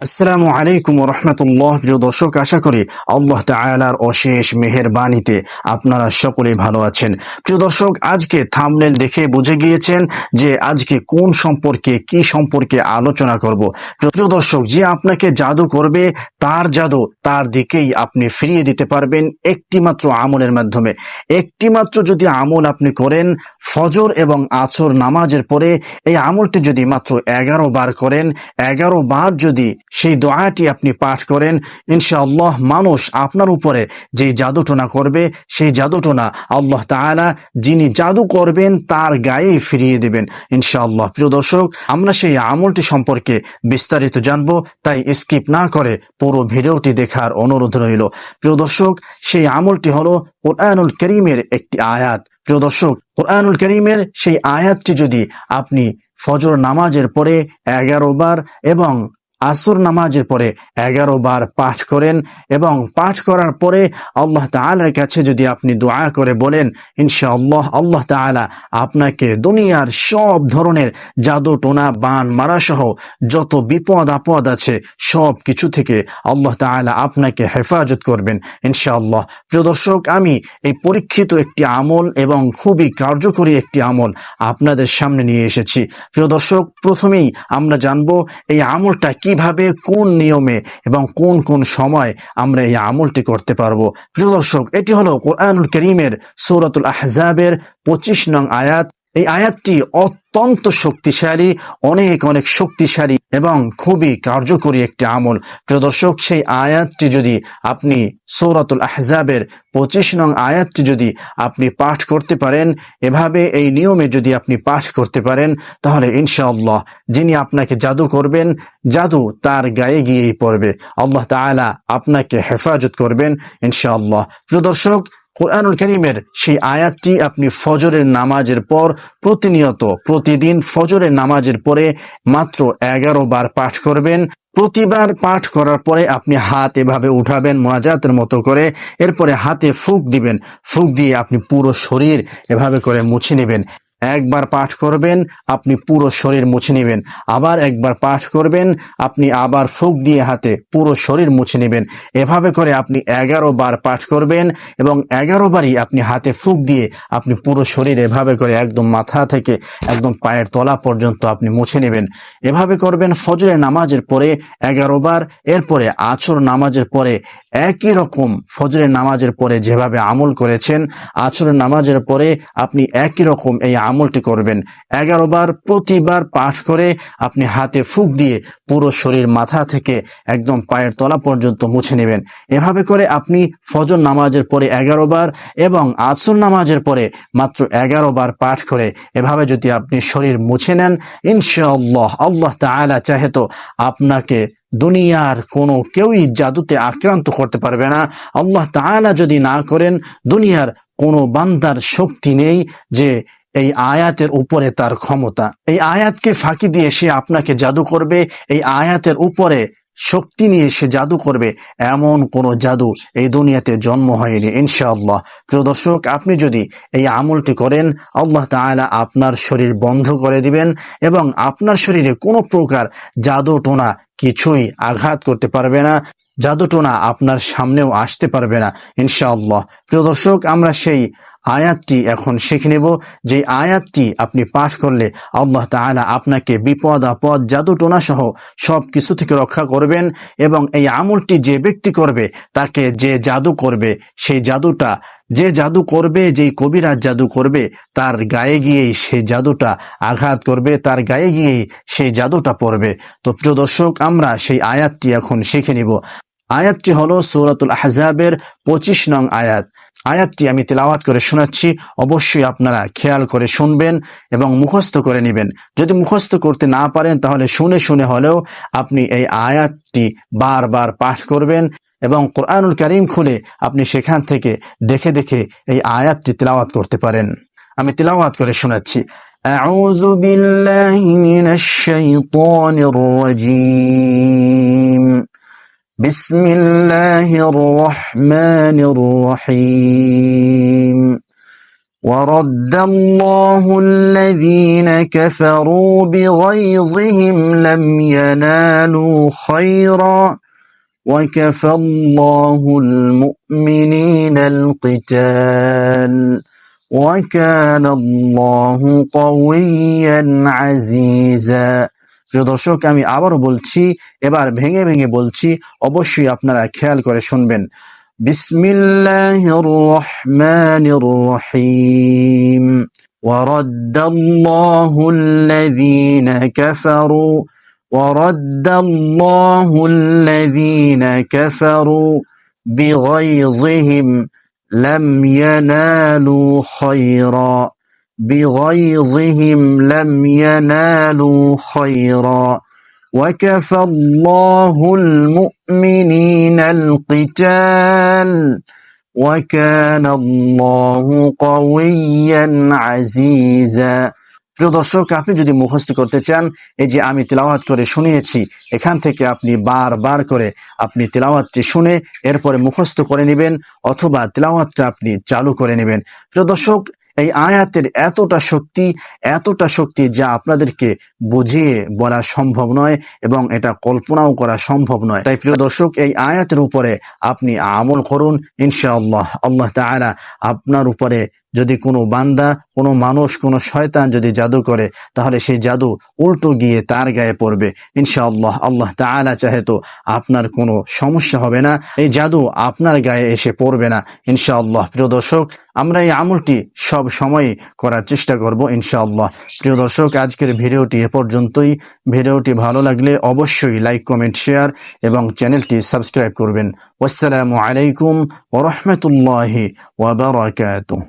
আসসালামু আলাইকুম রহমতুল্লাহ। প্রিয় দর্শক, আশা করি আল্লাহ তাআলার অশেষ মেহেরবানিতে আপনারা সকলেই ভালো আছেন। প্রিয় দর্শক, আজকে থামনেল দেখে বুঝে গিয়েছেন যে আজকে কোন সম্পর্কে, কি সম্পর্কে আলোচনা করব। প্রিয় দর্শক, যে আপনাকে জাদু করবে, তার জাদু তার দিকেই আপনি ফিরিয়ে দিতে পারবেন একটিমাত্র আমলের মাধ্যমে। একটিমাত্র যদি আমল আপনি করেন, ফজর এবং আছর নামাজের পরে এই আমলটি যদি মাত্র এগারো বার করেন, এগারো বার যদি সেই দোয়াটি আপনি পাঠ করেন, ইনশাআল্লাহ মানুষ আপনার উপরে যে জাদুটোনা করবে, সেই জাদুটোনা আল্লাহ তাআলা যিনি জাদু করবেন তার গায়ে ফিরিয়ে দেবেন, ইনশাআল্লাহ। প্রিয় দর্শক, আমরা সেই আমলটি সম্পর্কে বিস্তারিত জানব, তাই স্কিপ না করে পুরো ভিডিওটি দেখার অনুরোধ রইল। প্রিয় দর্শক, সেই আমলটি হলো কোরআনুল করিমের একটি আয়াত। প্রিয় দর্শক, কোরআনুল করিমের সেই আয়াতটি যদি আপনি ফজর নামাজের পরে এগারো বার এবং আসর নামাজের পরে এগারো বার পাঠ করেন এবং পাঠ করার পরে আল্লাহ তাআলার কাছে যদি আপনি দোয়া করে বলেন, ইনশাআল্লাহ আল্লাহ তাআলা আপনাকে দুনিয়ার সব ধরনের জাদু, টোনা, বান মারা সহ যত বিপদ আপদ আছে সব কিছু থেকে আল্লাহ তাআলা আপনাকে হেফাজত করবেন, ইনশাআল্লাহ। প্রিয় দর্শক, আমি এই পরীক্ষিত একটি আমল এবং খুবই কার্যকরী একটি আমল আপনাদের সামনে নিয়ে এসেছি। প্রিয় দর্শক, প্রথমেই আমরা জানব এই আমলটা কীভাবে, কোন নিয়মে এবং কোন কোন সময় আমরা এই আমলটি করতে পারব? প্রিয় দর্শক, এটি হলো কোরআনুল করিমের সৌরাতুল আহজাবের পঁচিশ নং আয়াত। এই আয়াতটি অত্যন্ত শক্তিশালী, অনেক অনেক শক্তিশালী এবং খুবই কার্যকরী একটি আমল। প্রিয় দর্শক, সেই আয়াতটি যদি আপনি সৌরাতুল আহজাবের পঁচিশ নং আয়াতটি যদি আপনি পাঠ করতে পারেন, এভাবে এই নিয়মে যদি আপনি পাঠ করতে পারেন, তাহলে ইনশাআল্লাহ যিনি আপনাকে জাদু করবেন, জাদু তার গায়ে গিয়েই পড়বে। আল্লাহ তাআলা আপনাকে হেফাজত করবেন ইনশাআল্লাহ। প্রিয় দর্শক কোরআনুল করিমের সেই আয়াতটি আপনি ফজরের নামাজের পর প্রতিনিয়ত, প্রতিদিন ফজরের নামাজের পরে মাত্র এগারো বার পাঠ করবেন। প্রতিবার পাঠ করার পরে আপনি হাত এভাবে উঠাবেন মোনাজাতের মতো করে, এরপরে হাতে ফুক দিবেন। ফুক দিয়ে আপনি পুরো শরীর এভাবে করে মুছে নেবেন। একবার পাঠ করবেন, আপনি পুরো শরীর মুছে নেবেন। আবার একবার পাঠ করবেন, আপনি আবার ফুক দিয়ে হাতে পুরো শরীর মুছে নেবেন। এভাবে করে আপনি এগারো বার পাঠ করবেন এবং এগারো বারই আপনি হাতে ফুক দিয়ে আপনি পুরো শরীর এভাবে করে একদম মাথা থেকে একদম পায়ের তলা পর্যন্ত আপনি মুছে নেবেন। এভাবে করবেন ফজরের নামাজের পরে এগারো বার, এরপরে আছর নামাজের পরে একই রকম ফজরের নামাজের পরে যেভাবে আমল করেছেন আছরের নামাজের পরে আপনি একই রকম এই আমলটি করবেন। এগারো বার প্রতিবার পাঠ করে আপনি হাতে ফুক দিয়ে পুরো শরীর মাথা থেকে একদম পায়ের তলা পর্যন্ত মুছে নেবেন। এভাবে করে আপনি ফজর নামাজের পরে এগারো বার এবং আসর নামাজের পরে মাত্র এগারো বার পাঠ করে এভাবে যদি আপনি শরীর মুছে নেন, ইনশাআল্লাহ আল্লাহ তাআলা চাহে তো আপনাকে দুনিয়ার কোনো কেউই জাদুতে আক্রান্ত করতে পারবে না। আল্লাহ তাআলা যদি না করেন, দুনিয়ার কোনো বান্দার শক্তি নেই যে এই আয়াতের উপরে তার ক্ষমতা। এই আয়াতকে ফাঁকি দিয়ে সে আপনাকে জাদু করবে। এই আয়াতের উপরে শক্তি নিয়ে সে জাদু করবে। এমন কোনো জাদু এই দুনিয়াতে জন্ম হয়নি, ইনশাআল্লাহ। প্রিয় দর্শক, আপনি যদি এই আমলটি করেন, আল্লাহ তাআলা আপনার শরীর বন্ধ করে দিবেন এবং আপনার শরীরে কোনো প্রকার জাদু টোনা কিছুই আঘাত করতে পারবে না জাদুটোনা আপনার সামনেও আসতে পারবে না, ইনশাআল্লাহ। প্রিয় দর্শক, আমরা সেই আয়াতটি এখন শিখে নেব। যে আয়াতটি আপনি পাঠ করলে আল্লাহ তাআলা আপনাকে বিপদ, আপদ জাদুটোনা সহ সব কিছু থেকে রক্ষা করবেন এবং এই আমলটি যে ব্যক্তি করবে, তাকে যে জাদু করবে, সেই জাদুটা, যে জাদু করবে, যেই কবিরাজ জাদু করবে, তার গায়ে গিয়েই সেই জাদুটা আঘাত করবে, তার গায়ে গিয়েই সেই জাদুটা পড়বে। তো প্রিয় দর্শক, আমরা সেই আয়াতটি এখন শিখে নিব। আয়াতটি হলো সৌরাতুল আহজাবের পঁচিশ নং আয়াত। আয়াতটি আমি তেলাওয়াত করে শোনাচ্ছি অবশ্যই আপনারা খেয়াল করে শুনবেন এবং মুখস্থ করে নেবেন যদি মুখস্থ করতে না পারেন তাহলে শুনে শুনে হলেও আপনি এই আয়াতটি বারবার পাঠ করবেন এবং কোরআনুল করিম খুলে আপনি সেখান থেকে দেখে দেখে এই আয়াতটি তেলাওয়াত করতে পারেন আমি তেলাওয়াত করে শোনাচ্ছি أعوذ بالله من الشيطان الرجيم بسم الله الرحمن الرحيم. ورد الله الذين كفروا بغيظهم لم ينالوا خيرا. وكفى الله المؤمنين القتال. وكان الله قويا عزيزا. প্রিয় দর্শক আমি আবারও বলছি এবার ভেঙে ভেঙে বলছি অবশ্যই আপনারা খেয়াল করে শুনবেন বিসমিল্লাহির রহমানির রহিম ورد الله الذين كفروا ورد الله الذين كفروا بغيظهم لم ينالوا خيرا بغيظهم لم ينالوا خيرا وكفى الله المؤمنين القتال وكان الله قويا عزيزا প্রিয় দর্শক আপনি যদি মুখস্থ করতে চান এই যে আমি তেলাওয়াত করে শুনিয়েছি এখান থেকে আপনি বারবার করে আপনি তেলাওয়াতটি শুনে এরপরে মুখস্থ করে নেবেন অথবা তেলাওয়াতটা আপনি চালু করে নেবেন প্রিয় দর্শক এই আয়াতের এতটা শক্তি এতটা শক্তি যা আপনাদেরকে বুঝিয়ে বলা সম্ভব নয় এবং এটা কল্পনাও করা সম্ভব নয়। তাই প্রিয় দর্শক, এই আয়াতের উপরে আপনি আমল করুন, ইনশাআল্লাহ। আল্লাহ তাআলা আপনার উপরে যদি কোনো বান্দা, কোনো মানুষ, কোনো শয়তান যদি জাদু করে, তাহলে সেই জাদু উল্টো গিয়ে তার গায়ে পড়বে। ইনশাআল্লাহ আল্লাহ তাআলা চাহে তো আপনার কোনো সমস্যা হবে না, এই জাদু আপনার গায়ে এসে পড়বে না। ইনশাআল্লাহ প্রিয় দর্শক, আমরা এই আমলটি সব সময় করার চেষ্টা করব ইনশাআল্লাহ। প্রিয় দর্শক, আজকের ভিডিওটি এ পর্যন্তই। ভিডিওটি ভালো লাগলে অবশ্যই লাইক, কমেন্ট, শেয়ার এবং চ্যানেলটি সাবস্ক্রাইব করবেন। ওয়াসসালামু আলাইকুম ওরহমতুল্লাহি ওয়াবারাকাতুহ